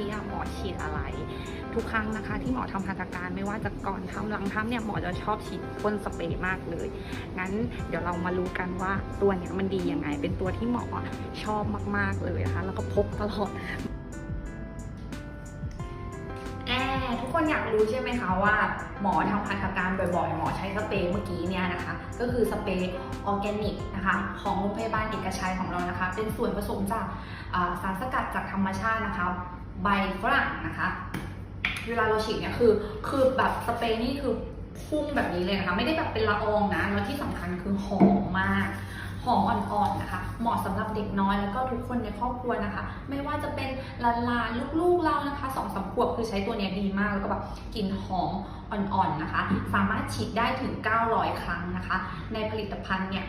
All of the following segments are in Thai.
กี้อะหมอฉีดอะไร ทุกครั้งนะคะที่หมอทำหัตถการไม่ว่าจะก่อนทำหลังทำเนี่ยหมอจะชอบฉีดพ่นสเปรย์มากเลย งั้นเดี๋ยวเรามารู้กันว่าตัวเนี้ยมันดียังไง เป็นตัวที่หมอชอบมากๆเลยนะคะแล้วก็พกตลอดแอร์ทุกคนอยากรู้ใช่ไหมคะว่าหมอทำพันธการบ่อยๆ หมอใช้สเปรย์เมื่อกี้เนี่ยนะคะ ก็คือสเปรย์ออร์แกนิกนะคะของโรงพยาบาลเอกชัยของเรานะคะ เป็นส่วนผสมจากสารสกัดจากธรรมชาตินะคะ ใบฝรั่งนะคะ เวลาเราฉีดเนี่ยคือคือแบบสเปรย์นี่คือพุ่งแบบนี้เลยนะคะ ไม่ได้แบบเป็นละอองนะแล้วที่สำคัญคือหอมมาก หอมอ่อนๆนะคะ เหมาะสำหรับเด็กน้อยแล้วก็ทุกคนในครอบครัวนะคะ ไม่ว่าจะเป็นลานๆลูกๆเรานะคะสองสามขวบคือใช้ตัวเนี้ยดีมากแล้วก็แบบกลิ่นหอมอ่อนๆนะคะ สามารถฉีดได้ถึง 900 ครั้งนะคะ ในผลิตภัณฑ์เนี่ย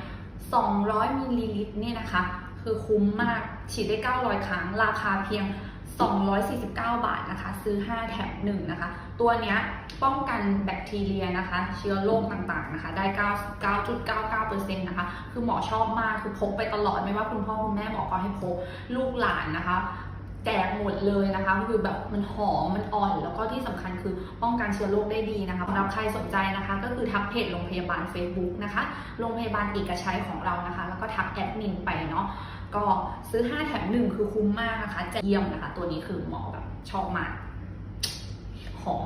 200มิลลิลิตรเนี่ยนะคะ คือคุ้มมากฉีดได้ 900 ครั้ง ราคาเพียง 249 บาทนะคะ ซื้อ 5 แถม1นะคะ ตัวเนี้ยป้องกันแบคทีเรียนะคะ เชื้อโรคต่างๆนะคะ ได้ 99.99%นะคะ คือหมอชอบมากคือพกไปตลอดไม่ว่าคุณพ่อคุณแม่หมอก็ให้พกลูกหลานนะคะแจกหมดเลยนะคะคือแบบมันหอมมันอ่อน แล้วก็ที่สำคัญคือป้องกันเชื้อโรคได้ดีนะคะสำหรับใครสนใจนะคะ ก็คือทักเพจโรงพยาบาล Facebook นะคะโรงพยาบาลเอกชัยของเรานะคะ แล้วก็ทักแอดมินไปเนาะ ก็ซื้อ 5 แถม 1 คือคุ้มมากนะคะจะเยี่ยมนะคะ ตัวนี้คือหมอแบบชอบมากหอม